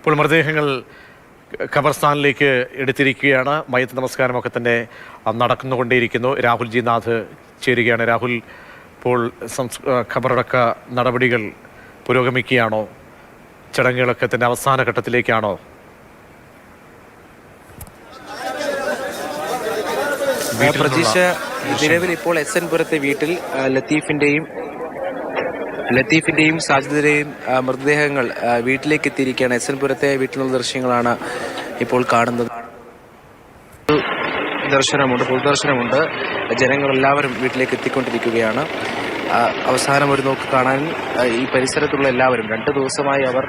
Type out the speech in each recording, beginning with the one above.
ഇപ്പോൾ മൃതദേഹങ്ങൾ ഖബർസ്ഥാനിലേക്ക് എടുത്തിരിക്കുകയാണ്. മയത്ത് നമസ്കാരമൊക്കെ തന്നെ നടക്കുന്നുകൊണ്ടേയിരിക്കുന്നു രാഹുൽ ജി നാഥ് ചേരുകയാണ്. രാഹുൽ ഇപ്പോൾ സംസ് ഖബറടക്ക നടപടികൾ പുരോഗമിക്കുകയാണോ? ചടങ്ങുകളൊക്കെ തന്നെ അവസാന ഘട്ടത്തിലേക്കാണോ? പ്രതീക്ഷ നിലവിൽ ഇപ്പോൾ എസ് എൻ പുരത്തെ വീട്ടിൽ ലത്തീഫിന്റെയും ലത്തീഫിന്റെയും സാജിദിന്റെയും മൃതദേഹങ്ങൾ വീട്ടിലേക്ക് എത്തിയിരിക്കുകയാണ്. എസ് എൻ പുരത്തെ വീട്ടിൽ നിന്നുള്ള ദൃശ്യങ്ങളാണ് ഇപ്പോൾ കാണുന്നത്. ദർശനമുണ്ട് പൊതുദർശനമുണ്ട് ജനങ്ങൾ എല്ലാവരും വീട്ടിലേക്ക് എത്തിക്കൊണ്ടിരിക്കുകയാണ്. അവസാനം ഒരു നോക്ക് കാണാൻ ഈ പരിസരത്തുള്ള എല്ലാവരും രണ്ടു ദിവസമായി അവർ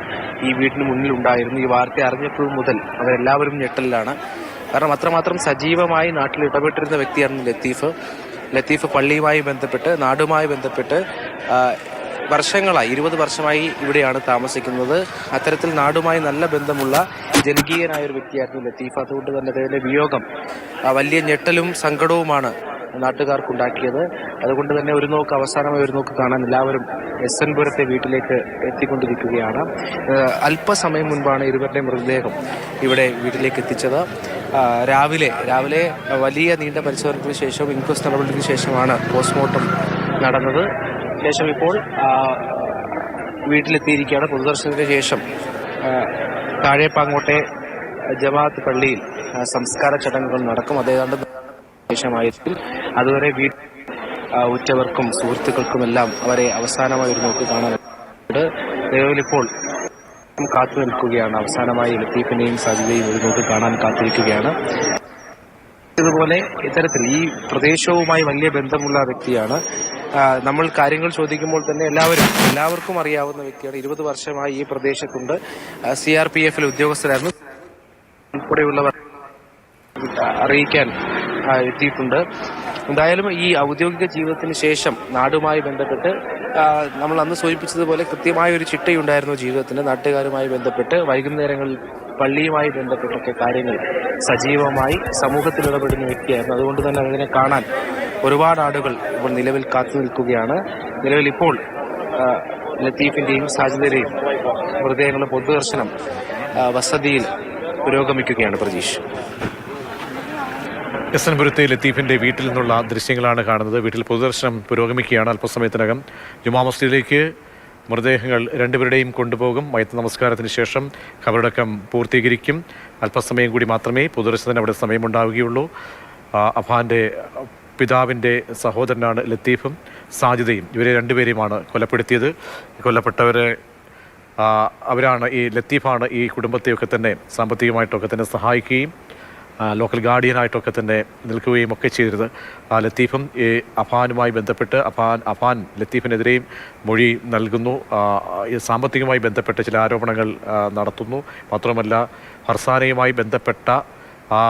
ഈ വീടിന് മുന്നിൽ ഉണ്ടായിരുന്നു. ഈ വാർത്ത അറിഞ്ഞപ്പോൾ മുതൽ അവരെല്ലാവരും ഞെട്ടലിലാണ്. കാരണം അത്രമാത്രം സജീവമായി നാട്ടിൽ ഇടപെട്ടിരുന്ന വ്യക്തിയാണ് ലത്തീഫ്. ലത്തീഫ് പള്ളിയുമായി ബന്ധപ്പെട്ട് നാടുമായി ബന്ധപ്പെട്ട് വർഷങ്ങളായി ഇരുപത് വർഷമായി ഇവിടെയാണ് താമസിക്കുന്നത്. അത്തരത്തിൽ നാടുമായി നല്ല ബന്ധമുള്ള ജനകീയനായ ഒരു വ്യക്തിയായിരുന്നു ലത്തീഫ്. അതുകൊണ്ട് തന്നെ അദ്ദേഹത്തിന്റെ വിയോഗം വലിയ ഞെട്ടലും സങ്കടവുമാണ് നാട്ടുകാർക്കുണ്ടാക്കിയത്. അതുകൊണ്ട് തന്നെ ഒരു നോക്ക് അവസാനമായി ഒരു നോക്ക് കാണാൻ എല്ലാവരും എസ് എൻ പുരത്തെ വീട്ടിലേക്ക് എത്തിക്കൊണ്ടിരിക്കുകയാണ്. അല്പസമയം മുൻപാണ് ഇരുവരുടെ മൃതദേഹം ഇവിടെ വീട്ടിലേക്ക് എത്തിച്ചത്. രാവിലെ രാവിലെ വലിയ നീണ്ട പരിശോധനയ്ക്ക് ശേഷം ഇൻക്വസ്റ്റ് നടപടിക്ക് ശേഷമാണ് പോസ്റ്റ്മോർട്ടം നടന്നത്. ശേഷം ഇപ്പോൾ വീട്ടിലെത്തിയിരിക്കുകയാണ്. പൊതുദർശനത്തിന് ശേഷം താഴെപ്പാങ്ങോട്ടെ ജമാഅത്ത് പള്ളിയിൽ സംസ്കാര ചടങ്ങുകൾ നടക്കും. അതേതാണ്ട് ശേഷമായിരിക്കും. അതുവരെ വീട്ടിൽ ഉറ്റവർക്കും സുഹൃത്തുക്കൾക്കുമെല്ലാം അവരെ അവസാനമായി ഒരു നോക്ക് കാണാനുണ്ട് നിലവിലിപ്പോൾ കാത്തു നിൽക്കുകയാണ്. അവസാനമായി ലത്തീഫിനെയും സജിതയും ഒരു നോക്ക് കാണാൻ കാത്തിരിക്കുകയാണ്. ഇതുപോലെ ഇത്തരത്തിൽ ഈ പ്രദേശവുമായി വലിയ ബന്ധമുള്ള വ്യക്തിയാണ് നമ്മൾ കാര്യങ്ങൾ ചോദിക്കുമ്പോൾ തന്നെ എല്ലാവരും എല്ലാവർക്കും അറിയാവുന്ന വ്യക്തിയാണ്. ഇരുപത് വർഷമായി ഈ പ്രദേശത്തുണ്ട്. സി ആർ പി എഫിലെ ഉദ്യോഗസ്ഥരായിരുന്നു. ഉൾപ്പെടെയുള്ളവർ അറിയിക്കാൻ എത്തിയിട്ടുണ്ട്. എന്തായാലും ഈ ഔദ്യോഗിക ജീവിതത്തിന് ശേഷം നാടുമായി ബന്ധപ്പെട്ട് നമ്മൾ അന്ന് സൂചിപ്പിച്ചതുപോലെ കൃത്യമായ ഒരു ചിട്ടയുണ്ടായിരുന്നു ജീവിതത്തിന്. നാട്ടുകാരുമായി ബന്ധപ്പെട്ട് വൈകുന്നേരങ്ങളിൽ പള്ളിയുമായി ബന്ധപ്പെട്ടൊക്കെ കാര്യങ്ങൾ സജീവമായി സമൂഹത്തിൽ ഇടപെടുന്ന വ്യക്തിയായിരുന്നു. അതുകൊണ്ട് തന്നെ അതിനെ കാണാൻ ഒരുപാട് ആടുകൾ ഇപ്പോൾ നിലവിൽ കാത്തു നിൽക്കുകയാണ്. നിലവിൽ ഇപ്പോൾ ലത്തീഫിന്റെയും സാജിദയുടെയും മൃതദേഹങ്ങളുടെ പൊതുദർശനം വസതിയിൽ പുരോഗമിക്കുകയാണ് പ്രതീഷ് എസ് എൻ പുരത്തെ ലത്തീഫിന്റെ വീട്ടിൽ നിന്നുള്ള ദൃശ്യങ്ങളാണ് കാണുന്നത്. വീട്ടിൽ പൊതുദർശനം പുരോഗമിക്കുകയാണ് അല്പസമയത്തിനകം. ജുമാ മസ്ജിദിലേക്ക് മൃതദേഹങ്ങൾ രണ്ടുപേരുടെയും കൊണ്ടുപോകും. മയത്ത് നമസ്കാരത്തിന് ശേഷം ഖബറടക്കം പൂർത്തീകരിക്കും. അല്പസമയം കൂടി മാത്രമേ പൊതുദർശനത്തിന് അവിടെ സമയമുണ്ടാവുകയുള്ളൂ. അഫാന്റെ പിതാവിന്റെ സഹോദരനാണ് ലത്തീഫും സാജിദയും. ഇവരെ രണ്ടുപേരെയുമാണ് കൊലപ്പെടുത്തിയത്. കൊല്ലപ്പെട്ടവരെ അവരാണ് ഈ ലത്തീഫാണ് ഈ കുടുംബത്തെയൊക്കെ തന്നെ സാമ്പത്തികമായിട്ടൊക്കെ തന്നെ സഹായിക്കുകയും ലോക്കൽ ഗാർഡിയനായിട്ടൊക്കെ തന്നെ നിൽക്കുകയും ഒക്കെ ചെയ്തിരുന്നത്. ആ ലത്തീഫും ഈ അഫാനുമായി ബന്ധപ്പെട്ട് അഫാൻ അഫാൻ ലത്തീഫിനെതിരെയും മൊഴി നൽകുന്നു. സാമ്പത്തികമായി ബന്ധപ്പെട്ട ചില ആരോപണങ്ങൾ നടത്തുന്നു. മാത്രമല്ല ഹർസാനയുമായി ബന്ധപ്പെട്ട ആ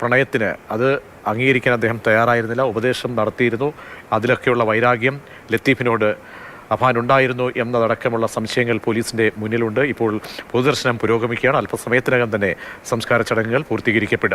പ്രണയത്തിന് അത് അംഗീകരിക്കാൻ അദ്ദേഹം തയ്യാറായിരുന്നില്ല. ഉപദേശം നടത്തിയിരുന്നു. അതിലൊക്കെയുള്ള വൈരാഗ്യം ലത്തീഫിനോട് അഫാൻ ഉണ്ടായിരുന്നു എന്നതടക്കമുള്ള സംശയങ്ങൾ പോലീസിന്റെ മുന്നിലുണ്ട്. ഇപ്പോൾ പൊതുദർശനം പുരോഗമിക്കുകയാണ്. അല്പസമയത്തിനകം തന്നെ സംസ്കാര ചടങ്ങുകൾ പൂർത്തീകരിക്കപ്പെടും.